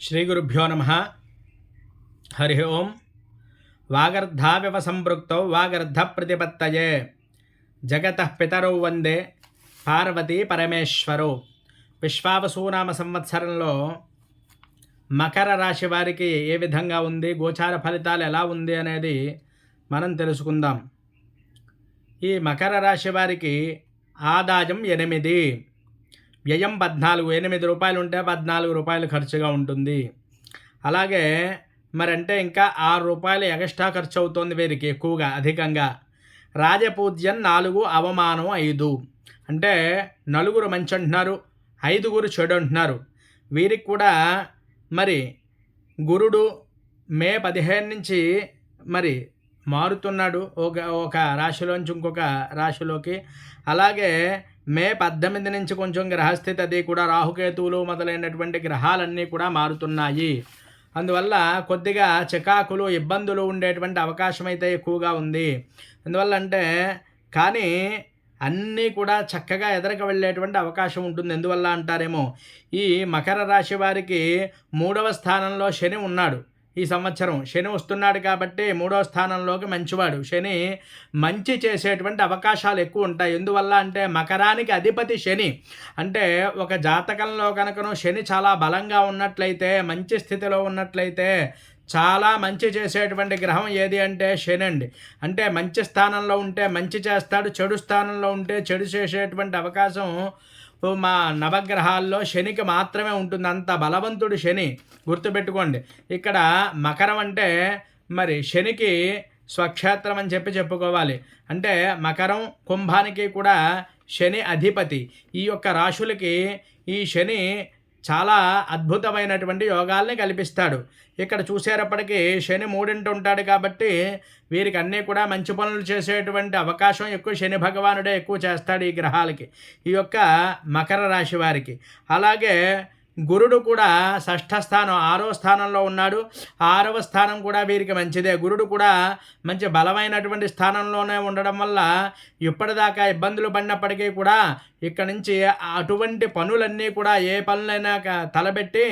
శ్రీగురుభ్యో నమ. హరి ఓం. వాగర్ధావివ సంపృక్తౌ వాగర్ధ ప్రతిపత్తయే జగత పితరౌ వందే పార్వతీ పరమేశ్వరౌ. విశ్వావసూనామ సంవత్సరంలో మకర రాశి వారికి ఏ విధంగా ఉంది గోచార ఫలితాలు ఎలా ఉంది అనేది మనం తెలుసుకుందాం. ఈ మకర రాశి వారికి ఆదాయం ఎనిమిది. వ్యయం పద్నాలుగు ఎనిమిది రూపాయలు ఉంటే పద్నాలుగు రూపాయలు ఖర్చుగా ఉంటుంది. అలాగే మరి అంటే ఇంకా ఆరు రూపాయలు ఎక్స్ట్రా ఖర్చు అవుతుంది వీరికి ఎక్కువగా అధికంగా. రాజపూజ్యం నాలుగు అవమానం ఐదు. అంటే నలుగురు మంచి అంటున్నారు ఐదుగురు చెడు అంటున్నారు వీరికి కూడా మరి గురుడు మే పదిహేను నుంచి మరి మారుతున్నాడు. ఒక ఒక రాశిలోంచి ఇంకొక రాశిలోకి. అలాగే మే పద్దెనిమిది నుంచి కొంచెం గ్రహస్థితి అది కూడా రాహుకేతువులు మొదలైనటువంటి గ్రహాలన్నీ కూడా మారుతున్నాయి. అందువల్ల కొద్దిగా చికాకులు ఇబ్బందులు ఉండేటువంటి అవకాశం అయితే ఎక్కువగా ఉంది. అందువల్ల అంటే కానీ అన్నీ కూడా చక్కగా ఎదరక వెళ్ళేటువంటి అవకాశం ఉంటుంది. ఎందువల్ల అంటారేమో ఈ మకర రాశి వారికి మూడవ స్థానంలో శని ఉన్నాడు. ఈ సంవత్సరం. శని వస్తున్నాడు కాబట్టి మూడో స్థానంలోకి మంచివాడు. శని మంచి చేసేటువంటి అవకాశాలు ఎక్కువ ఉంటాయి. ఎందువల్ల అంటే మకరానికి అధిపతి శని. అంటే ఒక జాతకంలో కనుకను శని చాలా బలంగా ఉన్నట్లయితే మంచి స్థితిలో ఉన్నట్లయితే చాలా మంచి చేసేటువంటి గ్రహం ఏది అంటే శని అండి అంటే మంచి స్థానంలో ఉంటే మంచి చేస్తాడు చెడు స్థానంలో ఉంటే చెడు చేసేటువంటి అవకాశం మా నవగ్రహాల్లో శనికి మాత్రమే ఉంటుంది అంత బలవంతుడు శని గుర్తుపెట్టుకోండి. ఇక్కడ మకరం అంటే మరి శనికి స్వక్షేత్రం అని చెప్పి చెప్పుకోవాలి. అంటే మకరం కుంభానికి కూడా శని అధిపతి. ఈ యొక్క రాశులకి ఈ శని చాలా అద్భుతమైనటువంటి యోగాల్ని కల్పిస్తాడు. ఇక్కడ చూసేటప్పటికీ శని మూడింటి ఉంటాడు కాబట్టి వీరికి అన్నీ కూడా మంచి పనులు చేసేటువంటి అవకాశం ఎక్కువ శని భగవానుడే ఎక్కువ చేస్తాడు ఈ గ్రహాలకి ఈ యొక్క మకర రాశి వారికి. అలాగే గురుడు కూడా షష్ఠ స్థానం ఆరో స్థానంలో ఉన్నాడు. ఆరవ స్థానం కూడా వీరికి మంచిదే. గురుడు కూడా మంచి బలమైనటువంటి స్థానంలోనే ఉండడం వల్ల ఇప్పటిదాకా ఇబ్బందులు పడినప్పటికీ కూడా ఇక్కడ నుంచి అటువంటి పనులన్నీ కూడా ఏ పనులైనా తలబెట్టి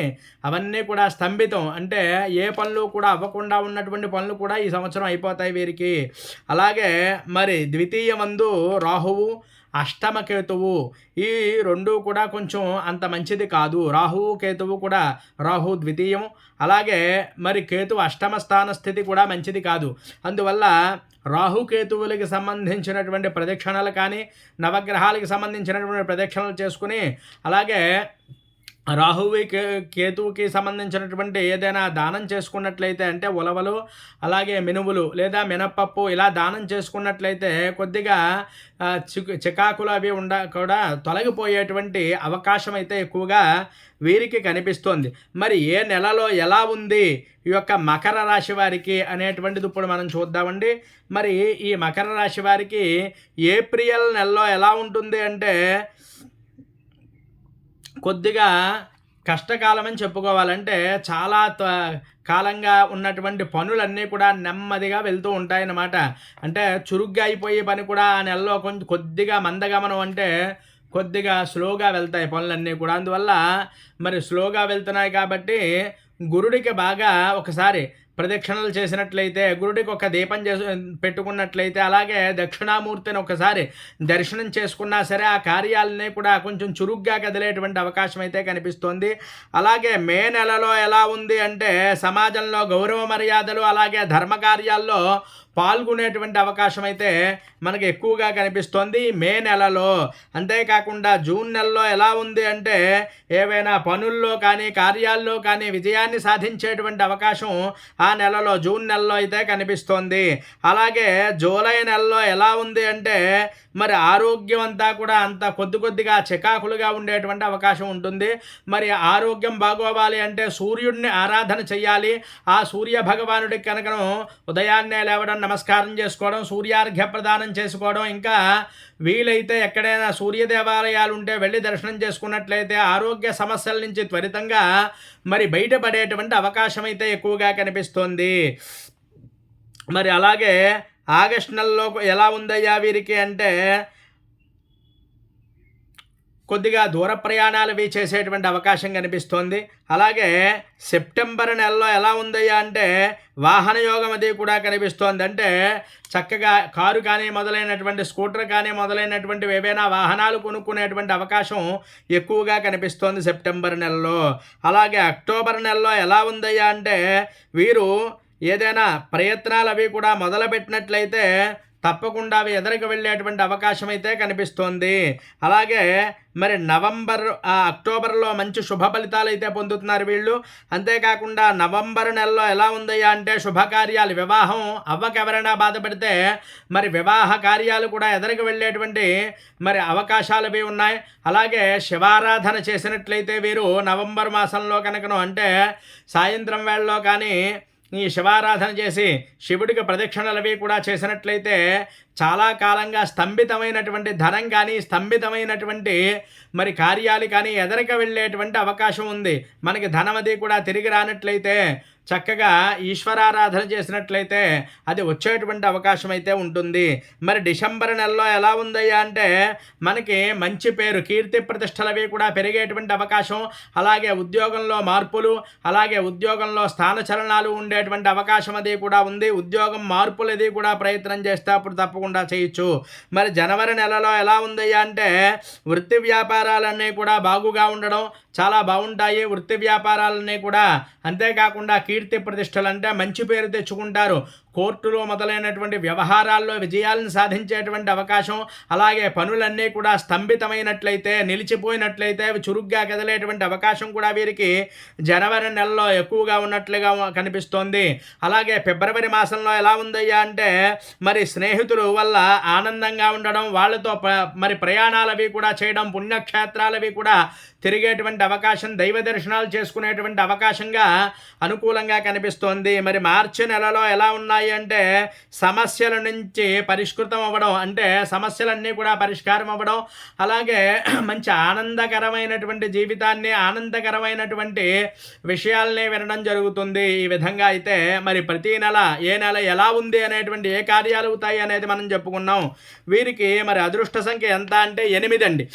అవన్నీ కూడా స్తంభితం. అంటే ఏ పనులు కూడా అవ్వకుండా ఉన్నటువంటి పనులు కూడా ఈ సంవత్సరం అయిపోతాయి వీరికి. అలాగే మరి ద్వితీయ మందు రాహువు అష్టమకేతువు. ఈ రెండు కూడా కొంచెం అంత మంచిది కాదు. రాహువు కేతువు కూడా రాహు ద్వితీయం. అలాగే మరి కేతు అష్టమ స్థాన స్థితి కూడా మంచిది కాదు. అందువల్ల రాహుకేతువులకి సంబంధించినటువంటి ప్రదక్షిణలు కానీ నవగ్రహాలకి సంబంధించినటువంటి ప్రదక్షిణలు చేసుకుని అలాగే రాహువి కే కేతువుకి సంబంధించినటువంటి ఏదైనా దానం చేసుకున్నట్లయితే అంటే ఉలవలు అలాగే మినువులు లేదా మినప్పప్పు ఇలా దానం చేసుకున్నట్లయితే కొద్దిగా చికాకులు అవి ఉండ కూడా తొలగిపోయేటువంటి అవకాశం అయితే ఎక్కువగా వీరికి కనిపిస్తోంది. మరి ఏ నెలలో ఎలా ఉంది ఈ యొక్క మకర రాశి వారికి అనేటువంటిది ఇప్పుడు మనం చూద్దామండి. మరి ఈ మకర రాశి వారికి ఏప్రిల్ నెలలో ఎలా ఉంటుంది అంటే కొద్దిగా కష్టకాలం అని చెప్పుకోవాలంటే చాలా కాలంగా ఉన్నటువంటి పనులన్నీ కూడా నెమ్మదిగా వెళ్తూ ఉంటాయన్నమాట. అంటే చురుగ్గా అయిపోయే పని కూడా ఆ నెలలో కొంచెం కొద్దిగా మందగమనం అంటే కొద్దిగా స్లోగా వెళ్తాయి పనులన్నీ కూడా. అందువల్ల మరి స్లోగా వెళ్తున్నాయి కాబట్టి గురుడికి బాగా ఒకసారి ప్రదక్షిణలు చేసినట్లయితే గురుడికి ఒక దీపం చేసు పెట్టుకున్నట్లయితే అలాగే దక్షిణామూర్తిని ఒకసారి దర్శనం చేసుకున్నా సరే ఆ కార్యాలనే కూడా కొంచెం చురుగ్గా కదిలేటువంటి అవకాశం అయితే కనిపిస్తోంది. అలాగే మే నెలలో ఎలా ఉంది అంటే సమాజంలో గౌరవ మర్యాదలు అలాగే ధర్మ కార్యాల్లో పాల్గొనేటువంటి అవకాశం అయితే మనకు ఎక్కువగా కనిపిస్తోంది మే నెలలో. అంతేకాకుండా జూన్ నెలలో ఎలా ఉంది అంటే ఏవైనా పనుల్లో కానీ కార్యాల్లో కానీ విజయాన్ని సాధించేటువంటి అవకాశం ఆ నెలలో జూన్ నెలలో అయితే కనిపిస్తోంది. అలాగే జూలై నెలలో ఎలా ఉంది అంటే మరి ఆరోగ్యం అంతా కూడా అంత కొద్ది కొద్దిగా చికాకులుగా ఉండేటువంటి అవకాశం ఉంటుంది. మరి ఆరోగ్యం బాగోవాలి అంటే సూర్యుడిని ఆరాధన చేయాలి ఆ సూర్య భగవానుడికి కనుకను ఉదయాన్నే లేవడం నమస్కారం చేసుకోవడం సూర్యార్ఘ్య ప్రదానం చేసుకోవడం ఇంకా వీలైతే ఎక్కడైనా సూర్య దేవాలయాలు ఉంటే వెళ్ళి దర్శనం చేసుకున్నట్లయితే ఆరోగ్య సమస్యల నుంచి త్వరితంగా మరి బయటపడేటువంటి అవకాశం అయితే ఎక్కువగా కనిపిస్తోంది. మరి అలాగే ఆగస్ట్ నెలలో ఎలా ఉందయ్యా వీరికి అంటే కొద్దిగా దూర ప్రయాణాలు అవి చేసేటువంటి అవకాశం కనిపిస్తోంది. అలాగే సెప్టెంబర్ నెలలో ఎలా ఉందయ్యా అంటే వాహన యోగం అది కూడా కనిపిస్తోంది. అంటే చక్కగా కారు కానీ మొదలైనటువంటి స్కూటర్ కానీ మొదలైనటువంటి ఏవైనా వాహనాలు కొనుక్కునేటువంటి అవకాశం ఎక్కువగా కనిపిస్తోంది సెప్టెంబర్ నెలలో. అలాగే అక్టోబర్ నెలలో ఎలా ఉందయ్యా అంటే వీరు ఏదైనా ప్రయత్నాలు అవి కూడా మొదలుపెట్టినట్లయితే తప్పకుండా అవి ఎదరికి వెళ్ళేటువంటి అవకాశం అయితే కనిపిస్తోంది. అలాగే మరి నవంబర్ అక్టోబర్లో మంచి శుభ ఫలితాలు అయితే పొందుతున్నారు వీళ్ళు. అంతేకాకుండా నవంబర్ నెలలో ఎలా ఉందయ్యా అంటే శుభకార్యాలు వివాహం అవ్వకెవరైనా బాధపడితే మరి వివాహ కార్యాలు కూడా ఎదరికి వెళ్ళేటువంటి మరి అవకాశాలు అవి ఉన్నాయి. అలాగే శివారాధన చేసినట్లయితే వీరు నవంబర్ మాసంలో కనుకను అంటే సాయంత్రం వేళలో కానీ ఈ శివారాధన చేసి శివుడికి ప్రదక్షిణలు అవి కూడా చేసినట్లయితే చాలా కాలంగా స్తంభితమైనటువంటి ధనం కానీ స్తంభితమైనటువంటి మరి కార్యాలు కానీ ఎదరక వెళ్ళేటువంటి అవకాశం ఉంది. మనకి ధనం అది కూడా తిరిగి రానట్లయితే చక్కగా ఈశ్వరారాధన చేసినట్లయితే అది వచ్చేటువంటి అవకాశం అయితే ఉంటుంది. మరి డిసెంబర్ నెలలో ఎలా ఉందయ్యా అంటే మనకి మంచి పేరు కీర్తి ప్రతిష్టలవి కూడా పెరిగేటువంటి అవకాశం అలాగే ఉద్యోగంలో మార్పులు అలాగే ఉద్యోగంలో స్థానచలనాలు ఉండేటువంటి అవకాశం అది కూడా ఉంది. ఉద్యోగం మార్పులది కూడా ప్రయత్నం చేస్తే అప్పుడు తప్పకుండా చేయొచ్చు. మరి జనవరి నెలలో ఎలా ఉందయ్యా అంటే వృత్తి వ్యాపారాలన్నీ కూడా బాగుగా ఉండడం చాలా బాగుంటాయి. వృత్తి వ్యాపారాలన్నీ కూడా అంతేకాకుండా కీర్తి ప్రతిష్టలు అంటే మంచి పేరు తెచ్చుకుంటారు. కోర్టులో మొదలైనటువంటి వ్యవహారాల్లో విజయాలను సాధించేటువంటి అవకాశం అలాగే పనులన్నీ కూడా స్తంభితమైనట్లయితే నిలిచిపోయినట్లయితే అవి చురుగ్గా కదిలేటువంటి అవకాశం కూడా వీరికి జనవరి నెలలో ఎక్కువగా ఉన్నట్లుగా కనిపిస్తోంది. అలాగే ఫిబ్రవరి మాసంలో ఎలా ఉందయ్యా అంటే మరి స్నేహితులు వల్ల ఆనందంగా ఉండడం వాళ్ళతో మరి ప్రయాణాలవి కూడా చేయడం పుణ్యక్షేత్రాలవి కూడా తిరిగేటువంటి అవకాశం దైవ దర్శనాలు చేసుకునేటువంటి అవకాశంగా అనుకూలంగా కనిపిస్తోంది. మరి మార్చి నెలలో ఎలా ఉన్నాయి అంటే సమస్యల నుంచి పరిష్కృతం అవ్వడం అంటే సమస్యలన్నీ కూడా పరిష్కారం అవ్వడం అలాగే మంచి ఆనందకరమైనటువంటి జీవితాన్ని ఆనందకరమైనటువంటి విషయాల్ని వినడం జరుగుతుంది. ఈ విధంగా అయితే మరి ప్రతి నెల ఏ నెల ఎలా ఉంది అనేటువంటి ఏ కార్యాలు అవుతాయి అనేది మనం చెప్పుకున్నాం. వీరికి మరి అదృష్ట సంఖ్య ఎంత అంటే ఎనిమిది అండి.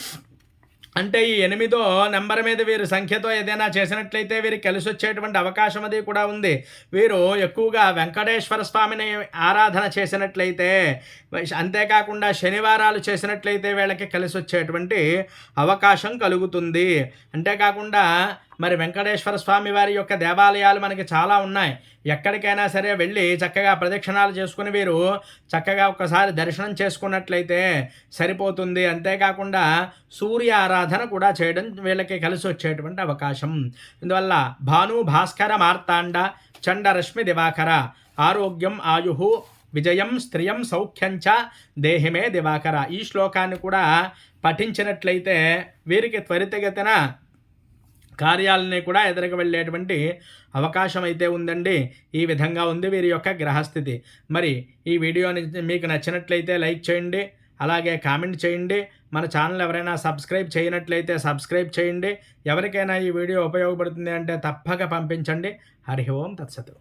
అంటే ఈ ఎనిమిదో నెంబర్ మీద వీరు సంఖ్యతో ఏదైనా చేసినట్లయితే వీరికి కలిసి వచ్చేటువంటి అవకాశం అది కూడా ఉంది. వీరు ఎక్కువగా వెంకటేశ్వర స్వామిని ఆరాధన చేసినట్లయితే అంతేకాకుండా శనివారాలు చేసినట్లయితే వీళ్ళకి కలిసి వచ్చేటువంటి అవకాశం కలుగుతుంది. అంతేకాకుండా మరి వెంకటేశ్వర స్వామి వారి యొక్క దేవాలయాలు మనకి చాలా ఉన్నాయి. ఎక్కడికైనా సరే వెళ్ళి చక్కగా ప్రదక్షిణాలు చేసుకుని వీరు చక్కగా ఒకసారి దర్శనం చేసుకున్నట్లయితే సరిపోతుంది. అంతేకాకుండా సూర్య ఆరాధన కూడా చేయడం వీళ్ళకి కలిసి వచ్చేటువంటి అవకాశం. ఇందువల్ల భాను భాస్కర మార్తాండ చండరశ్మి దివాకర. ఆరోగ్యం ఆయు విజయం స్త్రియం సౌఖ్యంచ దేహిమే దివాకర. ఈ శ్లోకాన్ని కూడా పఠించినట్లయితే వీరికి త్వరితగతిన కార్యాలని కూడా ఎదురుకు వెళ్ళేటువంటి అవకాశం అయితే ఉందండి. ఈ విధంగా ఉంది వీరి యొక్క గ్రహస్థితి. మరి ఈ వీడియోని మీకు నచ్చినట్లయితే లైక్ చేయండి. అలాగే కామెంట్ చేయండి. మన ఛానల్ ఎవరైనా సబ్స్క్రైబ్ చేయనట్లయితే సబ్స్క్రైబ్ చేయండి. ఎవరికైనా ఈ వీడియో ఉపయోగపడుతుంది అంటే తప్పక పంపించండి. హరి ఓం తత్సతు.